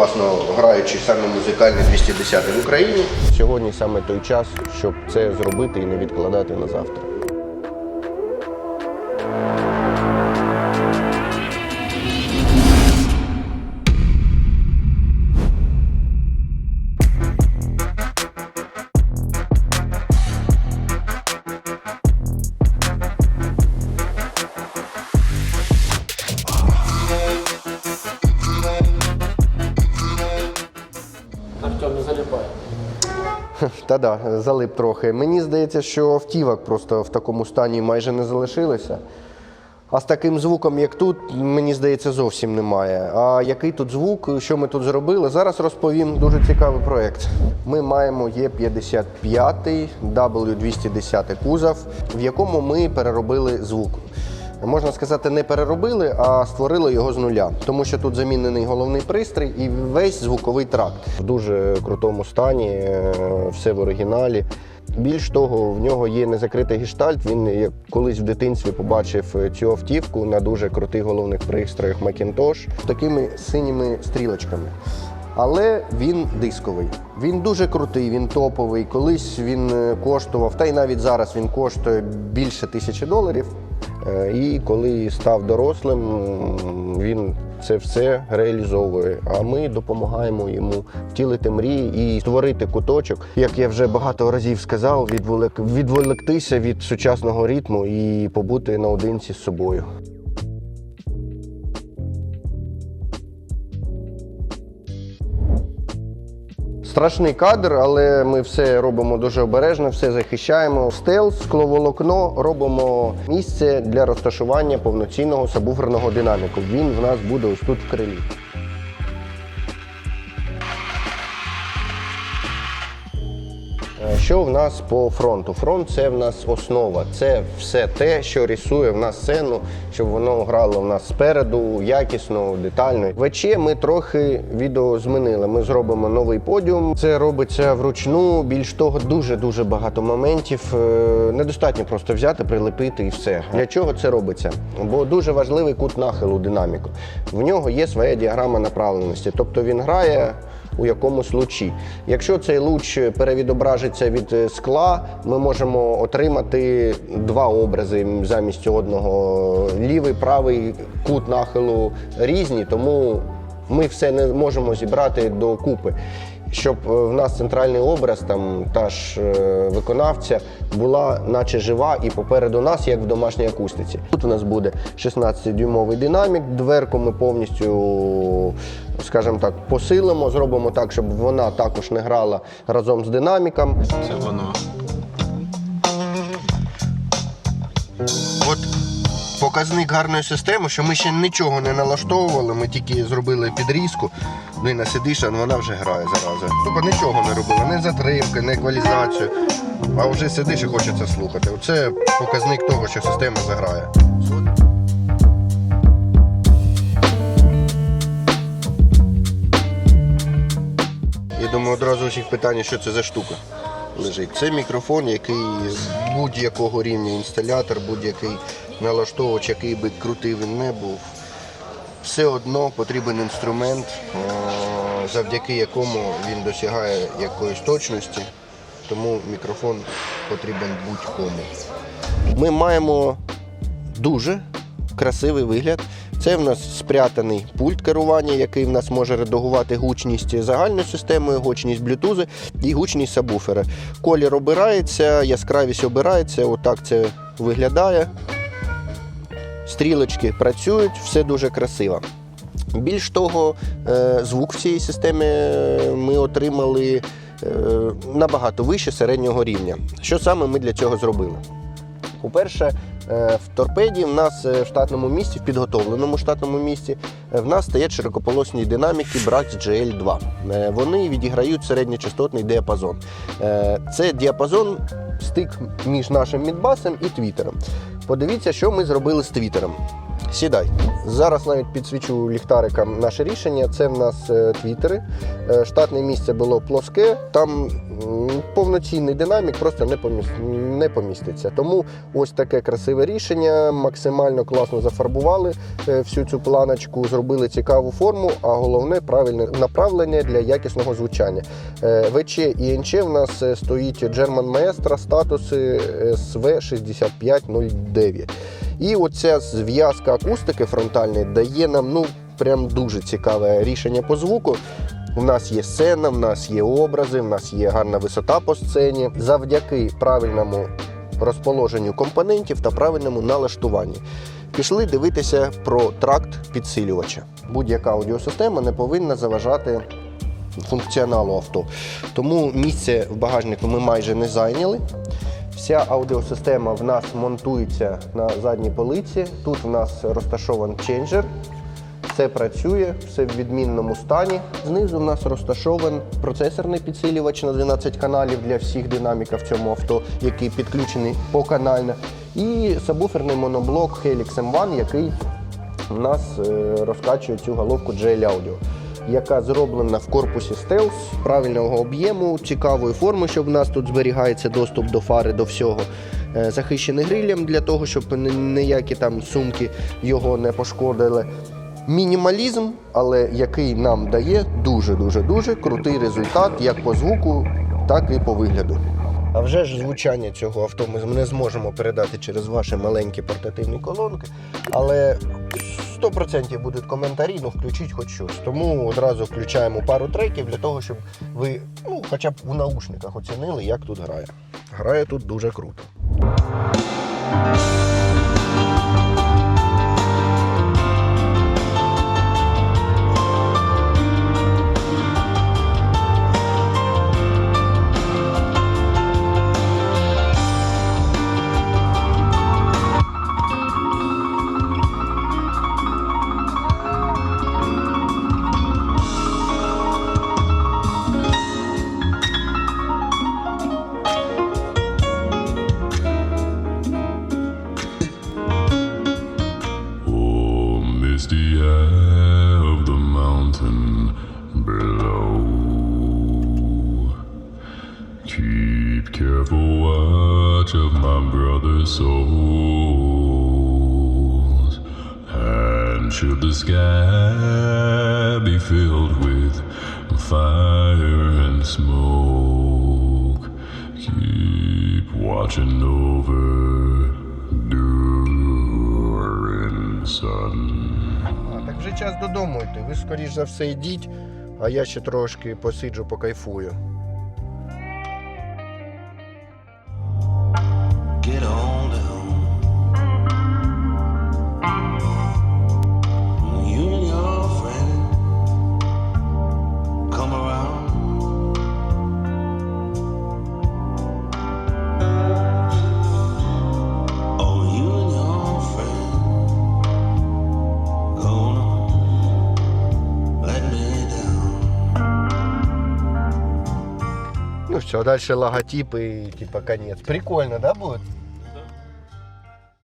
класно граючий саме музикальний 210 в Україні. Сьогодні саме той час, щоб це зробити і не відкладати на завтра. Та да, залип трохи. Мені здається, що автівок просто в такому стані майже не залишилося. А з таким звуком, як тут, мені здається, зовсім немає. А який тут звук, що ми тут зробили? Зараз розповім дуже цікавий проєкт. Ми маємо Є55 W210 кузов, в якому ми переробили звук. Можна сказати, не переробили, а створили його з нуля, тому що тут замінений головний пристрій і весь звуковий тракт в дуже крутому стані, е, все в оригіналі. Більш того, в нього є незакритий гештальт. Він як колись в дитинстві побачив е, цю автівку на дуже крутих головних пристроях Macintosh з такими синіми стрілочками. Але він дисковий. Він дуже крутий, він топовий. Колись він е, коштував, та й навіть зараз він коштує більше тисячі доларів. Е, І коли став дорослим, він це все реалізовує. А ми допомагаємо йому втілити мрії і створити куточок. Як я вже багато разів сказав, відволек- відволектися від сучасного ритму і побути наодинці з собою. Страшний кадр, але ми все робимо дуже обережно, все захищаємо. Стелс, скловолокно робимо місце для розташування повноцінного сабвуферного динаміку. Він в нас буде ось тут в крилі. Що в нас по фронту? Фронт це в нас основа. Це все те, що рисує в нас сцену, щоб воно грало в нас спереду, якісно, детально. ВЧ ми трохи відео змінили. Ми зробимо новий подіум. Це робиться вручну. Більш того, дуже дуже багато моментів. Е, Недостатньо просто взяти, прилепити і все. Для чого це робиться? Бо дуже важливий кут нахилу динаміку. В нього є своя діаграма направленості, тобто він грає у якомусь лучі. Якщо цей луч перевідображиться від е, скла, ми можемо отримати два образи замість одного. Лівий, правий кут нахилу різні, тому ми все не можемо зібрати до купи. Щоб е, в нас центральний образ, там та ж е, виконавця була наче жива і попереду нас, як в домашній акустиці. Тут у нас буде 16-дюймовий динамік. Дверку ми повністю, скажімо так, посилимо, зробимо так, щоб вона також не грала разом з динаміком. Це воно. Показник гарної системи, що ми ще нічого не налаштовували, ми тільки зробили підрізку. Блін, а сидиш, а вона вже грає зараза. Тобто нічого не робили, не затримки, не еквалізацію. А вже сидиш і хочеться слухати. Оце показник того, що система заграє. Я думаю, одразу у всіх питання, що це за штука лежить. Це мікрофон, який з будь-якого рівня інсталятор, будь-який налаштовувач, який би крутий він не був. Все одно потрібен інструмент, е, завдяки якому він досягає якоїсь точності, тому мікрофон потрібен будь-кому. Ми маємо дуже красивий вигляд. Це в нас спрятаний пульт керування, який в нас може редагувати гучність загальною системою, гучність блютузи і гучність сабвуфера. Колір обирається, яскравість обирається, отак це виглядає. Стрілочки працюють, все дуже красиво. Більш того, е, звук в цій системі ми отримали е, набагато вище середнього рівня. Що саме ми для цього зробили? По-перше, е, в торпеді в нас в штатному місці, в підготовленому штатному місці, в нас стоять широкополосні динаміки Brax GL2. Е, Вони відіграють середньочастотний діапазон. Це діапазон стик між нашим мідбасом і твітером. Подивіться, що ми зробили з твітером. Сідай. Зараз навіть підсвічу ліхтарикам наше рішення. Це в нас е, твітери. Е, Штатне місце було плоске. Там повноцінний динамік просто не, поміс... не поміститься. Тому ось таке красиве рішення. Максимально класно зафарбували е, всю цю планочку, зробили цікаву форму, а головне правильне направлення для якісного звучання. Е, ВЧ і НЧ в нас е, стоїть German Maestro статуси SV6509. І оця зв'язка акустики фронтальної дає нам ну прям дуже цікаве рішення по звуку. У нас є сцена, в нас є образи, в нас є гарна висота по сцені. Завдяки правильному розположенню компонентів та правильному налаштуванні. Пішли дивитися про тракт підсилювача. Будь-яка аудіосистема не повинна заважати функціоналу авто. Тому місце в багажнику ми майже не зайняли. Вся аудіосистема в нас монтується на задній полиці. Тут в нас розташований ченджер. Все працює, все в відмінному стані. Знизу в нас розташований процесорний підсилювач на 12 каналів для всіх динаміків в цьому авто, який підключений поканально. І сабвуферний моноблок Helix M1, який в нас е, розкачує цю головку JL Audio, яка зроблена в корпусі стелс правильного об'єму, цікавої форми, щоб в нас тут зберігається доступ до фари, до всього. Е, Захищений грилем для того, щоб ніякі там сумки його не пошкодили. Мінімалізм, але який нам дає дуже-дуже дуже крутий результат як по звуку, так і по вигляду. А вже ж звучання цього авто ми не зможемо передати через ваші маленькі портативні колонки, але 100% будуть коментарі, ну включіть хоч щось. Тому одразу включаємо пару треків для того, щоб ви ну, хоча б у наушниках оцінили, як тут грає. Грає тут дуже круто. Watch of my brother's souls. And should the sky be filled with fire and smoke, keep watching over during sun. Так вже час додому йти. Ви скоріш за все йдіть, а я ще трошки посиджу, покайфую. Все, дальше логотипы, типа конец. Прикольно, да, буде?